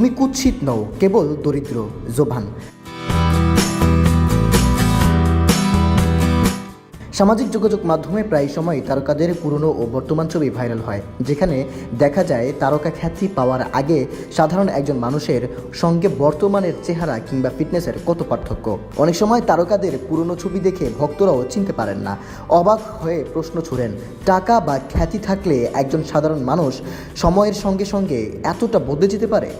তুমি কুৎসিত নও, কেবল দরিদ্র জোভান। সামাজিক যোগাযোগ মাধ্যমে প্রায় সময় তারকাদের পুরনো ও বর্তমান ছবি ভাইরাল হয়, যেখানে দেখা যায় তারকা খ্যাতি পাওয়ার আগে সাধারণ একজন মানুষের সঙ্গে বর্তমানের চেহারা কিংবা ফিটনেসের কত পার্থক্য। অনেক সময় তারকাদের পুরনো ছবি দেখে ভক্তরাও চিনতে পারেন না, অবাক হয়ে প্রশ্ন ছুড়েন, টাকা বা খ্যাতি থাকলে একজন সাধারণ মানুষ সময়ের সঙ্গে সঙ্গে এতটা বদলে যেতে পারে?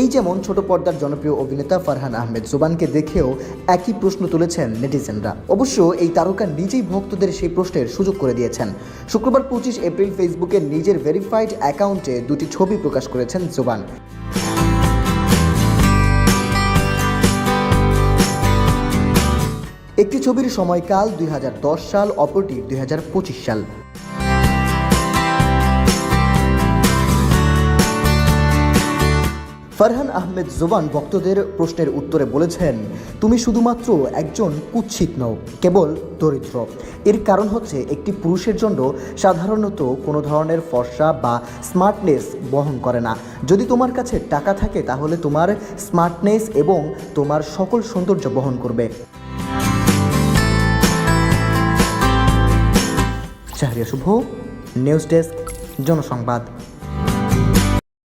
এই যেমন ছোট পর্দার জনপ্রিয় অভিনেতা ফারহান আহমেদ জোবানকে দেখেও একই প্রশ্ন তুলেছেন নেটিজেনরা। অবশ্য এই তারকা নিজেই ভক্তদের সেই প্রশ্নের সুযোগ করে দিয়েছেন। শুক্রবার পঁচিশ এপ্রিল ফেসবুকে নিজের ভেরিফাইড অ্যাকাউন্টে দুটি ছবি প্রকাশ করেছেন জোবান। একটি ছবির সময়কাল দুই হাজার দশ সাল, অপরটি দুই হাজার পঁচিশ সাল। ফারহান আহমেদ জোবান ভক্তদের প্রশ্নের উত্তরে বলেছেন, তুমি শুধুমাত্র একজন কুৎসিত নও, কেবল দরিদ্র। এর কারণ হচ্ছে একটি পুরুষের জন্য সাধারণত কোনো ধরনের ফর্সা বা স্মার্টনেস বহন করে না। যদি তোমার কাছে টাকা থাকে, তাহলে তোমার স্মার্টনেস এবং তোমার সকল সৌন্দর্য বহন করবে। Chahriya Shuvo, news desk, Janasangbad.